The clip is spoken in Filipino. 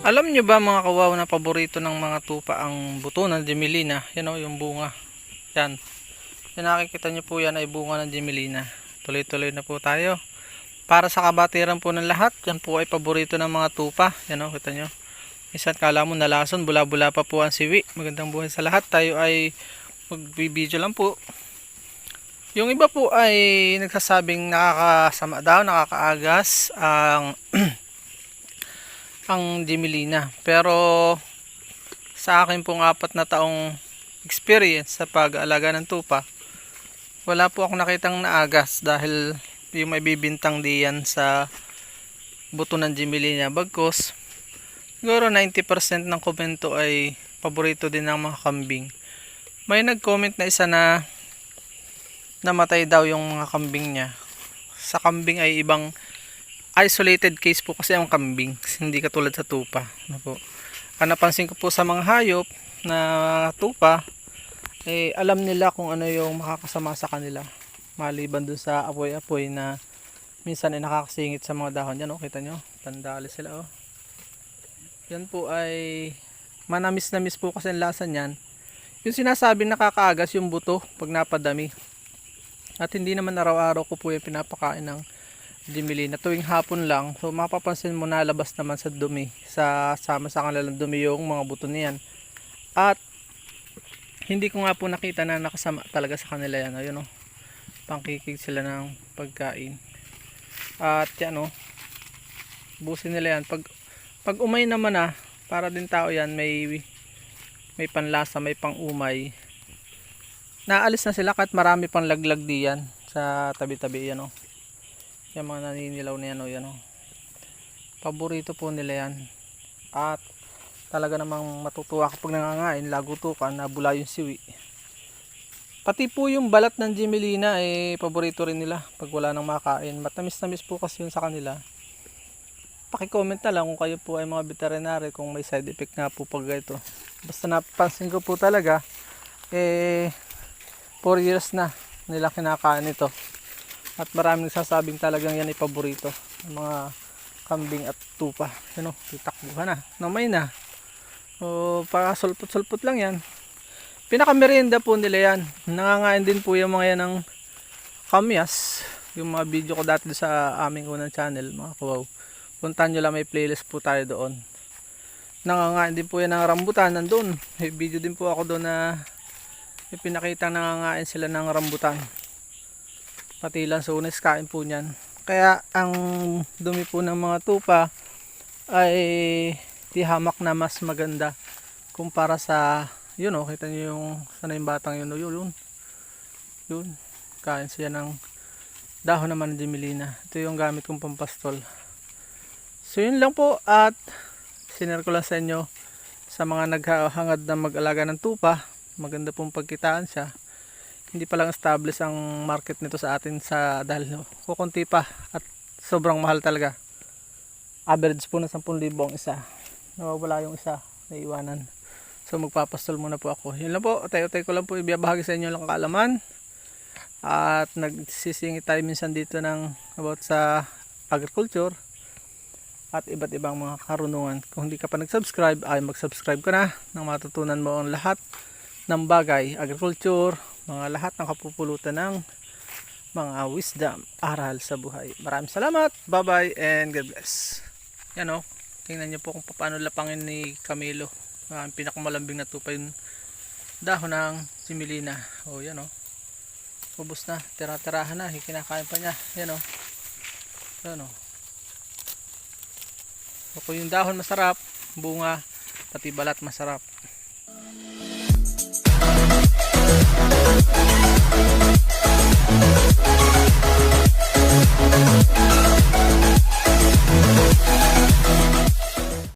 Alam nyo ba mga kawaw na paborito ng mga tupa ang buto ng Gemelina? Yan o, yung bunga. Yan. Yung nakikita nyo po yan ay bunga ng Gemelina. Tuloy-tuloy na po tayo. Para sa kabatiran po ng lahat, yan po ay paborito ng mga tupa. Yan o, kita nyo. Minsan kala mo nalason, bula-bula pa po ang siwi. Magandang buhay sa lahat. Tayo ay magbibideo lang po. Yung iba po ay nagsasabing nakakasama daw, nakakaagas ang ang Gemelina. Pero sa akin pong apat na taong experience sa pag-aalaga ng tupa, wala po akong nakitang naagas dahil yung may bibintang diyan sa buto ng Gemelina. Bagkos, siguro 90% ng komento ay paborito din ng mga kambing. May nag-comment na isa na namatay daw yung mga kambing niya. Sa kambing ay ibang isolated case po kasi ang kambing, hindi katulad sa tupa. Ano po? Ang napansin ko po sa mga hayop na tupa, eh, alam nila kung ano yung makakasama sa kanila. Maliban dun sa apoy-apoy na minsan ay nakakasingit sa mga dahon. Yan, oh, kita nyo, tandali sila. Oh. Yan po ay manamis-namis po kasi ang lasa niyan. Yung sinasabing nakakaagas yung buto pag napadami. At hindi naman araw-araw ko po yung pinapakain ng Gemelina tuwing hapon lang. So mapapansin mo nalabas naman sa dumi, sa sama sa kanilang dumi yung mga buto niyan. At hindi ko nga po nakita na nakasama talaga sa kanila yan. Ayun o. Pangkikig sila ng pagkain. At yan o. Busin nila yan. Pag, pag umay naman ah, para din tao yan, may may panlasa, may pang-umay. Naalis na sila kahit marami pang laglag diyan sa tabi-tabi yan o. Yung mga naninilaw na yan o yan o. Paborito po nila yan. At talaga namang matutuwa kapag nangangain, lagutukan, nabula yung siwi. Pati po yung balat ng Gemelina eh paborito rin nila pag wala nang makain. Matamis-tamis po kasi yun sa kanila. Paki-comment na lang kung kayo po ay mga veterinary kung may side effect nga po pag ito. Basta napansin ko po talaga eh 4 years na nila kinakain ito. At maraming nagsasabing talagang yan ay paborito ng mga kambing at tupa. Ano, titakbuhan na. Namay na. O, para sulpot-sulpot lang yan. Pinakamerienda po nila yan. Nangangain din po yung mga yan ng kamyas. Yung mga video ko dati sa aming unang channel, mga kawaw. Puntahan nyo lang may playlist po tayo doon. Nangangain din po yan ng rambutan nandun. May video din po ako doon na may pinakita nangangain sila ng rambutan. Pati unes kain po niyan. Kaya ang dumi po ng mga tupa ay tihamak na mas maganda kumpara sa yun oh, kita niyo yung sana yung batang yun, oh, yun, yun. Yun. Kain siya ng dahon naman ng Gemelina. Ito yung gamit kong pampastol. So yun lang po at sinare ko lang sa inyo sa mga naghahangad na mag-alaga ng tupa. Maganda pong pagkitaan siya. Hindi pa lang established ang market nito sa atin sa dahil kukunti pa at sobrang mahal talaga. Average po na 10,000 ang isa. Nawawala yung isa na iwanan. So magpapastol muna po ako. Yun lang po. Tayo-tayo ko lang po ibabahagi sa inyo lang kaalaman. At nagsisingit tayo minsan dito ng about sa agriculture at iba't ibang mga karunungan. Kung hindi ka pa nag-subscribe, ay mag-subscribe ka na nang matutunan mo ang lahat ng bagay, agriculture, mga lahat ng kapupulutan ng mga wisdom, aral sa buhay. Maraming salamat, bye-bye, and God bless. Yan o, tingnan nyo po kung paano lapangin ni Camilo. Ang pinakamalambing na tupa yung dahon ng similina. O yan o, ubos na, tira-tirahan na, kinakain pa niya. Yan o, yan o. So, kung yung dahon masarap, bunga, pati balat masarap.